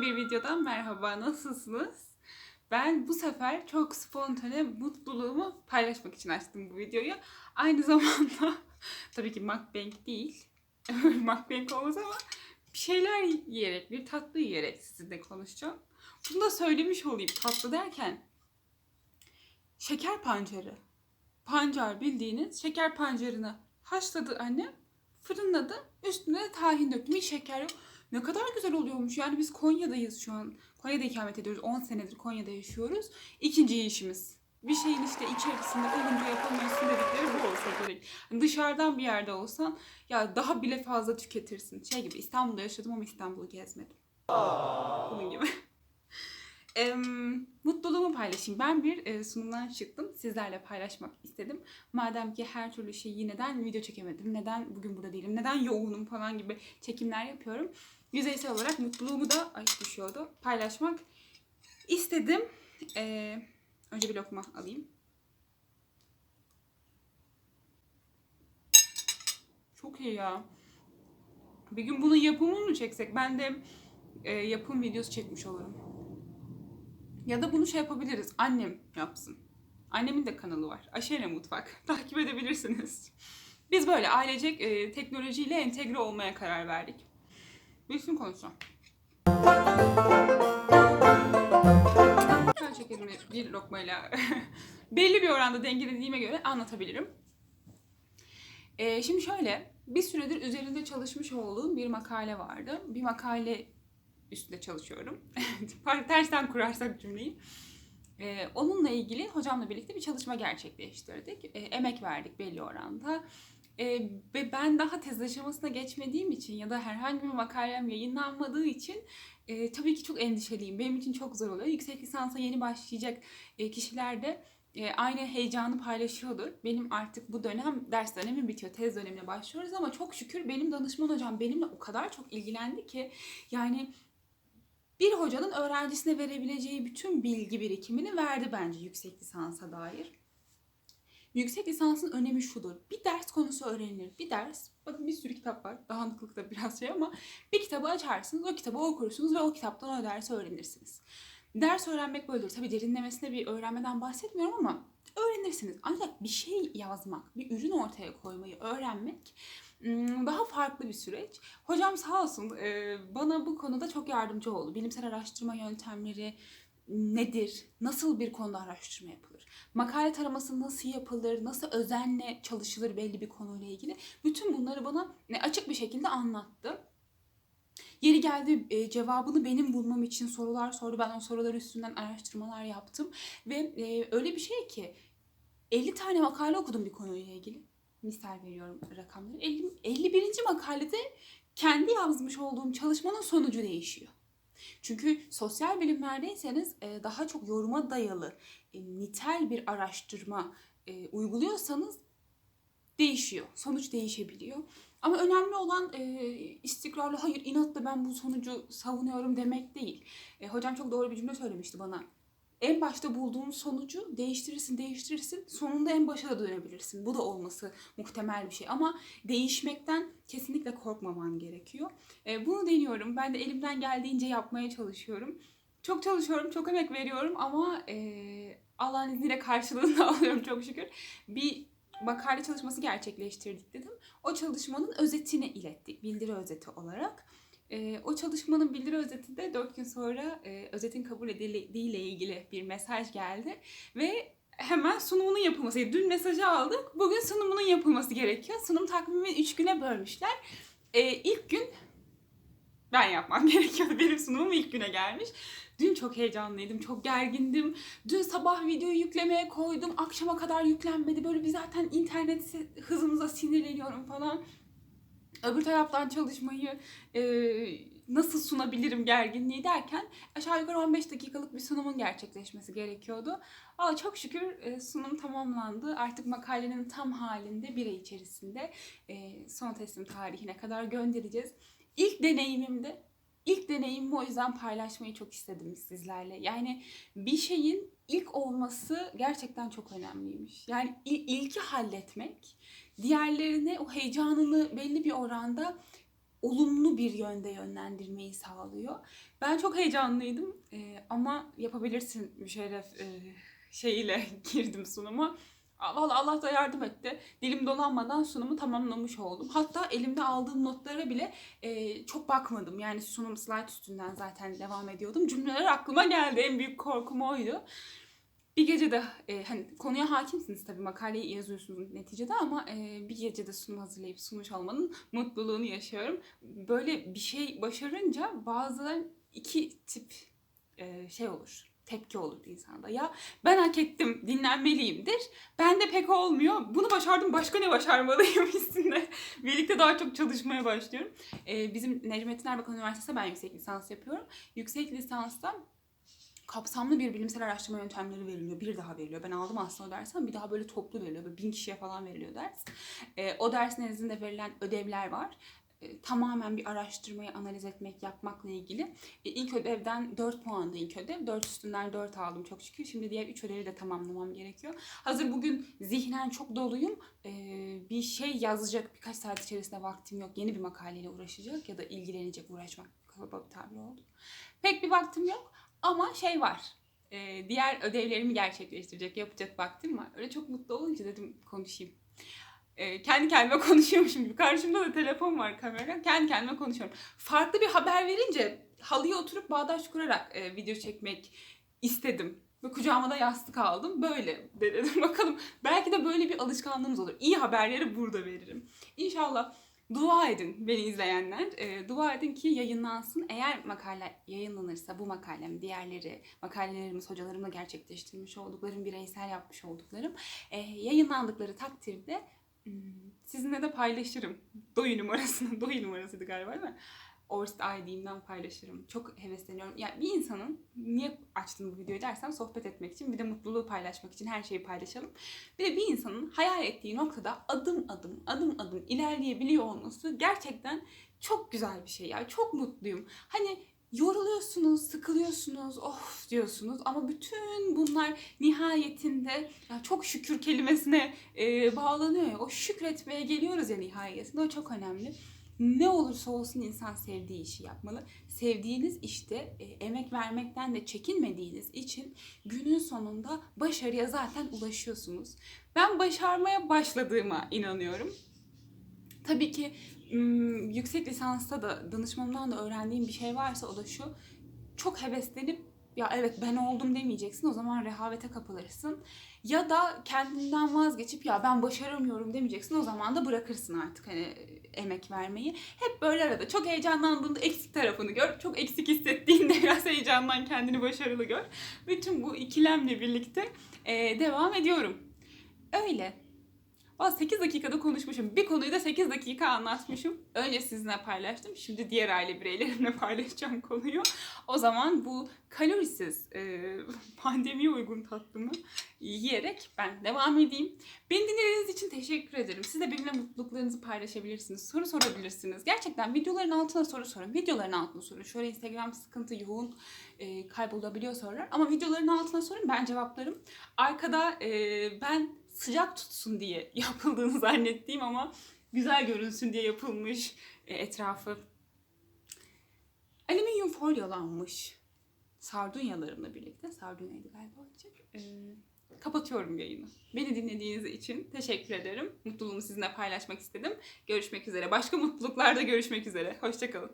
Bir videodan merhaba, nasılsınız? Ben bu sefer çok spontane mutluluğumu paylaşmak için açtım bu videoyu. Aynı zamanda tabii ki mukbang değil, mukbang olmaz ama bir şeyler yiyerek, bir tatlı yiyerek sizinle konuşacağım. Bunu da söylemiş olayım tatlı derken şeker pancarı. Pancar bildiğiniz şeker pancarını haşladı annem, fırınladı, üstüne de tahin döktüm. Hiç şeker yok. Ne kadar güzel oluyormuş. Yani biz Konya'dayız şu an. Konya'da ikamet ediyoruz. 10 senedir Konya'da yaşıyoruz. İkinci yiyişimiz. Bir şeyin işte içerisinde olunca yapamıyorsun dedikleri bu olsa gerek. Hani dışarıdan bir yerde olsan ya daha bile fazla tüketirsin. Şey gibi İstanbul'da yaşadım ama İstanbul'u gezmedim. Bunun gibi. Em, mutluluğumu paylaşayım. Ben bir e, sunumdan çıktım. Sizlerle paylaşmak istedim. Madem ki her türlü şeyi neden video çekemedim, neden bugün burada değilim, neden yoğunum falan gibi çekimler yapıyorum. Yüzeysel olarak mutluluğumu da ay düşüyordu. Paylaşmak istedim. E, önce bir lokma alayım. Çok iyi ya. Bir gün bunun yapımını mı çeksek? Ben de e, yapım videosu çekmiş olurum. Ya da bunu şey yapabiliriz. Annem yapsın. Annemin de kanalı var. Aşere Mutfak. Takip edebilirsiniz. Biz böyle ailecek e, teknolojiyle entegre olmaya karar verdik. Bilsin konuşacağım. Ben şekerimi bir lokmayla belli bir oranda dengelediğime göre anlatabilirim. E, şimdi şöyle, bir süredir üzerinde çalışmış olduğum bir makale vardı. Bir makale üstünde çalışıyorum. Tersten kurarsak cümleyi. Ee, onunla ilgili hocamla birlikte bir çalışma gerçekleştirdik. Ee, emek verdik belli oranda. Ee, ve ben daha tez aşamasına geçmediğim için ya da herhangi bir makalem yayınlanmadığı için e, tabii ki çok endişeliyim. Benim için çok zor oluyor. Yüksek lisansa yeni başlayacak e, kişiler de e, aynı heyecanı paylaşıyordur. Benim artık bu dönem ders dönemi bitiyor. Tez dönemine başlıyoruz ama çok şükür benim danışman hocam benimle o kadar çok ilgilendi ki yani bir hocanın öğrencisine verebileceği bütün bilgi birikimini verdi bence yüksek lisansa dair. Yüksek lisansın önemi şudur. Bir ders konusu öğrenilir. Bir ders, bakın bir sürü kitap var. Dağınıklık da biraz şey ama bir kitabı açarsınız, o kitabı okursunuz ve o kitaptan o dersi öğrenirsiniz. Ders öğrenmek böyledir. Tabii derinlemesine bir öğrenmeden bahsetmiyorum ama öğrenirsiniz. Ancak bir şey yazmak, bir ürün ortaya koymayı öğrenmek daha farklı bir süreç. Hocam sağ olsun bana bu konuda çok yardımcı oldu. Bilimsel araştırma yöntemleri nedir? Nasıl bir konuda araştırma yapılır? Makale taraması nasıl yapılır? Nasıl özenle çalışılır belli bir konuyla ilgili? Bütün bunları bana açık bir şekilde anlattı. Yeri geldi e, cevabını benim bulmam için sorular sordu. Ben o sorular üstünden araştırmalar yaptım. Ve e, öyle bir şey ki 50 tane makale okudum bir konuyla ilgili. Misal veriyorum rakamları. 50, 51. makalede kendi yazmış olduğum çalışmanın sonucu değişiyor. Çünkü sosyal bilimlerdeyseniz e, daha çok yoruma dayalı, e, nitel bir araştırma e, uyguluyorsanız değişiyor. Sonuç değişebiliyor. Ama önemli olan e, istikrarlı, hayır inatla ben bu sonucu savunuyorum demek değil. E, hocam çok doğru bir cümle söylemişti bana. En başta bulduğun sonucu değiştirirsin, değiştirirsin. Sonunda en başa da dönebilirsin. Bu da olması muhtemel bir şey. Ama değişmekten kesinlikle korkmaman gerekiyor. E, bunu deniyorum. Ben de elimden geldiğince yapmaya çalışıyorum. Çok çalışıyorum, çok emek veriyorum ama e, Allah'ın izniyle karşılığını alıyorum çok şükür. Bir makale çalışması gerçekleştirdik dedim. O çalışmanın özetini ilettik, bildiri özeti olarak. E, o çalışmanın bildiri özeti de 4 gün sonra e, özetin kabul edildiğiyle ilgili bir mesaj geldi. Ve hemen sunumunun yapılması. Dün mesajı aldık, bugün sunumunun yapılması gerekiyor. Sunum takvimini 3 güne bölmüşler. E, ilk gün ben yapmam gerekiyordu. Benim sunumum ilk güne gelmiş. Dün çok heyecanlıydım, çok gergindim. Dün sabah videoyu yüklemeye koydum. Akşama kadar yüklenmedi. Böyle bir zaten internet hızımıza sinirleniyorum falan. Öbür taraftan çalışmayı e, nasıl sunabilirim gerginliği derken aşağı yukarı 15 dakikalık bir sunumun gerçekleşmesi gerekiyordu. Ama çok şükür e, sunum tamamlandı. Artık makalenin tam halinde bir ay içerisinde e, son teslim tarihine kadar göndereceğiz. İlk deneyimimde İlk deneyimimi o yüzden paylaşmayı çok istedim sizlerle. Yani bir şeyin ilk olması gerçekten çok önemliymiş. Yani il- ilki halletmek, diğerlerine o heyecanını belli bir oranda olumlu bir yönde yönlendirmeyi sağlıyor. Ben çok heyecanlıydım Ee, ama yapabilirsin müşerref e, şeyiyle girdim sunuma. Aa, Vallahi Allah da yardım etti. Dilim dolanmadan sunumu tamamlamış oldum. Hatta elimde aldığım notlara bile e, çok bakmadım. Yani sunum slide üstünden zaten devam ediyordum. Cümleler aklıma geldi. En büyük korkum oydu. Bir gecede e, hani konuya hakimsiniz tabii makaleyi yazıyorsunuz neticede ama e, bir gecede sunum hazırlayıp sunmuş olmanın mutluluğunu yaşıyorum. Böyle bir şey başarınca bazıları iki tip e, şey olur. Tepki olur insanda. Ya ben hak ettim, dinlenmeliyimdir. Ben de pek olmuyor. Bunu başardım, başka ne başarmalıyım hissinde. Birlikte daha çok çalışmaya başlıyorum. E, bizim Necmettin Erbakan Üniversitesi'nde ben yüksek lisans yapıyorum. Yüksek lisansta kapsamlı bir bilimsel araştırma yöntemleri veriliyor. Bir daha veriliyor. Ben aldım aslında o dersten. Bir daha böyle toplu veriliyor. Böyle bin kişiye falan veriliyor ders. E, o ders nezdinde verilen ödevler var. E, tamamen bir araştırmayı analiz etmek, yapmakla ilgili. E, ilk ödevden 4 puandı ilk ödev. 4 üstünden 4 aldım çok şükür. Şimdi diğer 3 ödevi de tamamlamam gerekiyor. Hazır bugün zihnen çok doluyum. E, bir şey yazacak birkaç saat içerisinde vaktim yok. Yeni bir makaleyle uğraşacak ya da ilgilenecek, uğraşmak kalabalık tabir oldu. Pek bir vaktim yok. Ama şey var. e, diğer ödevlerimi gerçekleştirecek, yapacak vaktim var. Öyle çok mutlu olunca dedim konuşayım. E, kendi kendime konuşuyormuşum gibi. Karşımda da telefon var kamera. Kendi kendime konuşuyorum. Farklı bir haber verince halıya oturup bağdaş kurarak e, video çekmek istedim. Ve kucağıma da yastık aldım. Böyle de dedim bakalım. Belki de böyle bir alışkanlığımız olur. İyi haberleri burada veririm. İnşallah Dua edin beni izleyenler. E, dua edin ki yayınlansın. Eğer makale yayınlanırsa bu makalem, diğerleri makalelerimiz hocalarımla gerçekleştirmiş olduklarım, bireysel yapmış olduklarım e, yayınlandıkları takdirde sizinle de paylaşırım. Doyu numarasını, Doyu numarasıydı galiba değil mi? Orst ID'imden paylaşırım. Çok hevesleniyorum. Yani bir insanın niye açtım bu videoyu dersem sohbet etmek için bir de mutluluğu paylaşmak için her şeyi paylaşalım. Bir de bir insanın hayal ettiği noktada adım adım adım adım ilerleyebiliyor olması gerçekten çok güzel bir şey ya. Çok mutluyum. Hani yoruluyorsunuz, sıkılıyorsunuz, of diyorsunuz ama bütün bunlar nihayetinde ya çok şükür kelimesine e, bağlanıyor ya. O şükretmeye geliyoruz ya nihayetinde. O çok önemli ne olursa olsun insan sevdiği işi yapmalı. Sevdiğiniz işte e, emek vermekten de çekinmediğiniz için günün sonunda başarıya zaten ulaşıyorsunuz. Ben başarmaya başladığıma inanıyorum. Tabii ki yüksek lisansta da danışmamdan da öğrendiğim bir şey varsa o da şu. Çok heveslenip ya evet ben oldum demeyeceksin o zaman rehavete kapılırsın. Ya da kendinden vazgeçip ya ben başaramıyorum demeyeceksin o zaman da bırakırsın artık hani emek vermeyi. Hep böyle arada çok heyecanlandığında eksik tarafını gör. Çok eksik hissettiğinde biraz heyecandan kendini başarılı gör. Bütün bu ikilemle birlikte e, devam ediyorum. Öyle. Valla 8 dakikada konuşmuşum. Bir konuyu da 8 dakika anlatmışım. Önce sizinle paylaştım. Şimdi diğer aile bireylerimle paylaşacağım konuyu. O zaman bu kalorisiz e, pandemiye uygun tatlımı yiyerek ben devam edeyim. Beni dinlediğiniz için teşekkür ederim. Siz de benimle mutluluklarınızı paylaşabilirsiniz. Soru sorabilirsiniz. Gerçekten videoların altına soru sorun. Videoların altına sorun. Şöyle Instagram sıkıntı yoğun e, kaybolabiliyor sorular. Ama videoların altına sorun. Ben cevaplarım. Arkada e, ben sıcak tutsun diye yapıldığını zannettiğim ama güzel görünsün diye yapılmış e, etrafı. Alüminyum folyolanmış sardunyalarımla birlikte. Sardunyaydı galiba olacak. E, kapatıyorum yayını. Beni dinlediğiniz için teşekkür ederim. Mutluluğumu sizinle paylaşmak istedim. Görüşmek üzere. Başka mutluluklarda görüşmek üzere. Hoşçakalın.